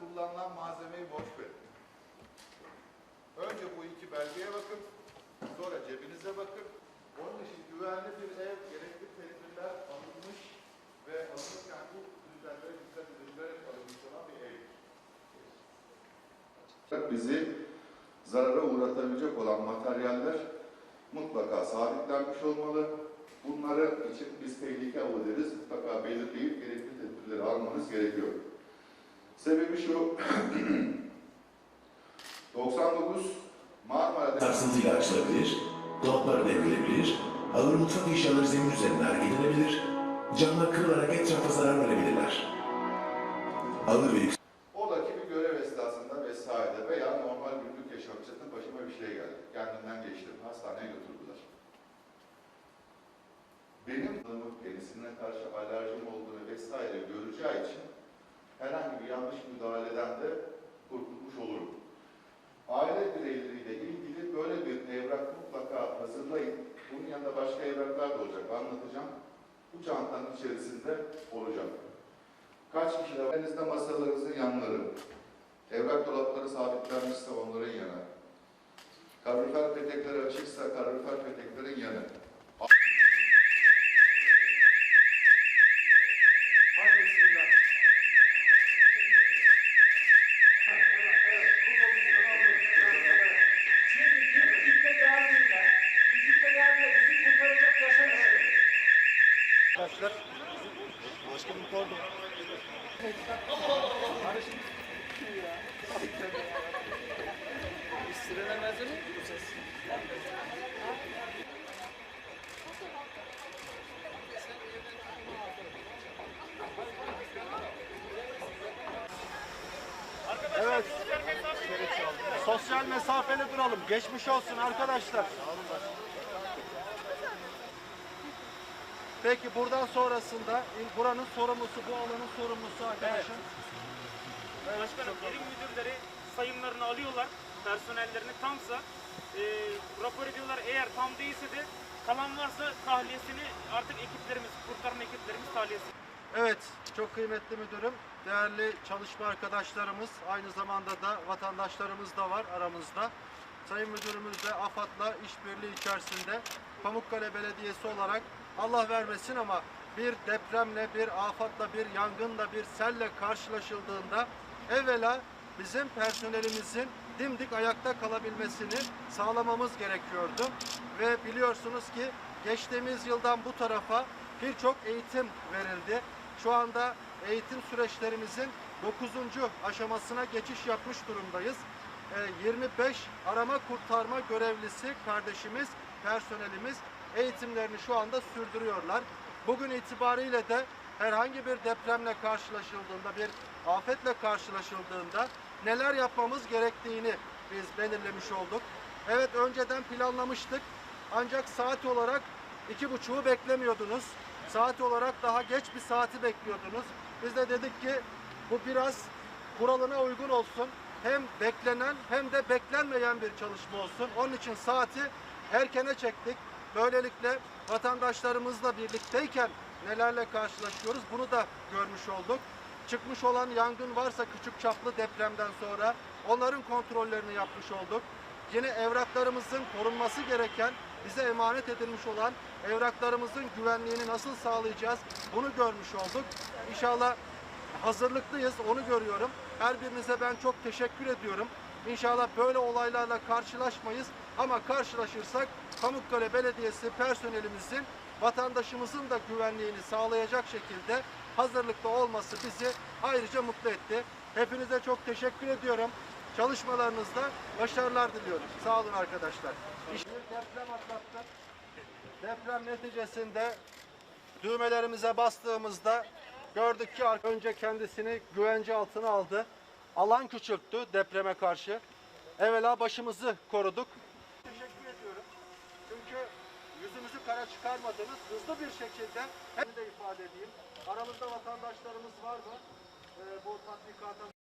kullanılan malzemeyi boş verin. Önce bu iki belgeye bakın, sonra cebinize bakın. Onun için güvenli bir ev, gerekli tedbirler alınmış ve alınırken bu kriterlere dikkat edilerek alınmış olan bir ev. Bizi zarara uğratabilecek olan materyaller mutlaka sabitlenmiş olmalı. Bunları için biz tehlike avı deriz. Mutlaka belirleyip gerekli tedbirleri almanız gerekiyor. Sebebi şu, 99 Marmara'da Sarsıntıyla açılabilir, dolaplar devrilebilir, ağır mutfak eşyaları zemin üzerinde hareket edilebilir, camlar kırılarak etrafa zarar verebilirler. Ağır ve yüksek Oradaki bir görev esnasında vesaire veya normal günlük yaşamında başıma bir şey geldi. Kendimden geçtim. Hastaneye götürdüler. Benim penisine karşı alerjim olduğunu vesaire göreceği için herhangi bir yanlış müdahaleden de kurtulmuş olurum. Aile bireyleriyle ilgili böyle bir evrak mutlaka hazırlayın. Bunun yanında başka evraklar da olacak. Anlatacağım. Bu çantanın içerisinde olacak. Kaç kişi de? Elinizde masalarınızın yanları. Evrak dolapları sabitlenmişse onların yanı. Kalorifer petekleri açıksa kalorifer peteklerin yanı. Evet, evet. Bu pozisyonu alıyoruz. Evet, evet. Çünkü bir kitle geldiğinde, bir kitle geldiğinde bizi kurtaracak yaşamıştır. Arkadaşlar. Başkanım pardon. Evet. Sosyal mesafeli duralım. Geçmiş olsun arkadaşlar. Peki buradan sonrasında buranın sorumlusu, bu alanın sorumlusu arkadaşım. Başkanım birim müdürleri sayımlarını alıyorlar. Personellerini tamsa e, rapor ediyorlar. Eğer tam değilse de kalan varsa tahliyesini artık ekiplerimiz, kurtarma ekiplerimiz tahliyesi. Evet, çok kıymetli müdürüm. Değerli çalışma arkadaşlarımız, aynı zamanda da vatandaşlarımız da var aramızda. Sayın Müdürümüz de AFAD'la işbirliği içerisinde Pamukkale Belediyesi olarak Allah vermesin ama bir depremle, bir afatla, bir yangınla, bir selle karşılaşıldığında evvela bizim personelimizin dimdik ayakta kalabilmesini sağlamamız gerekiyordu. Ve biliyorsunuz ki geçtiğimiz yıldan bu tarafa birçok eğitim verildi. Şu anda eğitim süreçlerimizin 9. aşamasına geçiş yapmış durumdayız. Ee, 25 arama kurtarma görevlisi kardeşimiz, personelimiz eğitimlerini şu anda sürdürüyorlar. Bugün itibariyle de herhangi bir depremle karşılaşıldığında, bir afetle karşılaşıldığında neler yapmamız gerektiğini biz belirlemiş olduk. Evet önceden planlamıştık ancak saat olarak iki buçuğu beklemiyordunuz. Saat olarak daha geç bir saati bekliyordunuz. Biz de dedik ki bu biraz kuralına uygun olsun. Hem beklenen hem de beklenmeyen bir çalışma olsun. Onun için saati erkene çektik. Böylelikle vatandaşlarımızla birlikteyken nelerle karşılaşıyoruz bunu da görmüş olduk. Çıkmış olan yangın varsa küçük çaplı depremden sonra onların kontrollerini yapmış olduk. Yine evraklarımızın korunması gereken, bize emanet edilmiş olan evraklarımızın güvenliğini nasıl sağlayacağız bunu görmüş olduk. İnşallah hazırlıklıyız onu görüyorum. Her birinize ben çok teşekkür ediyorum. İnşallah böyle olaylarla karşılaşmayız ama karşılaşırsak Pamukkale Belediyesi personelimizin vatandaşımızın da güvenliğini sağlayacak şekilde hazırlıklı olması bizi ayrıca mutlu etti. Hepinize çok teşekkür ediyorum. Çalışmalarınızda başarılar diliyorum. Sağ olun arkadaşlar. İşte deprem atlattık. Deprem neticesinde düğmelerimize bastığımızda gördük ki önce kendisini güvence altına aldı. Alan küçülttü depreme karşı. Evvela başımızı koruduk. Teşekkür ediyorum. Çünkü yüzümüzü kara çıkarmadınız. Hızlı bir şekilde hem de ifade edeyim. Aramızda vatandaşlarımız var mı? Ee, bu tatbikata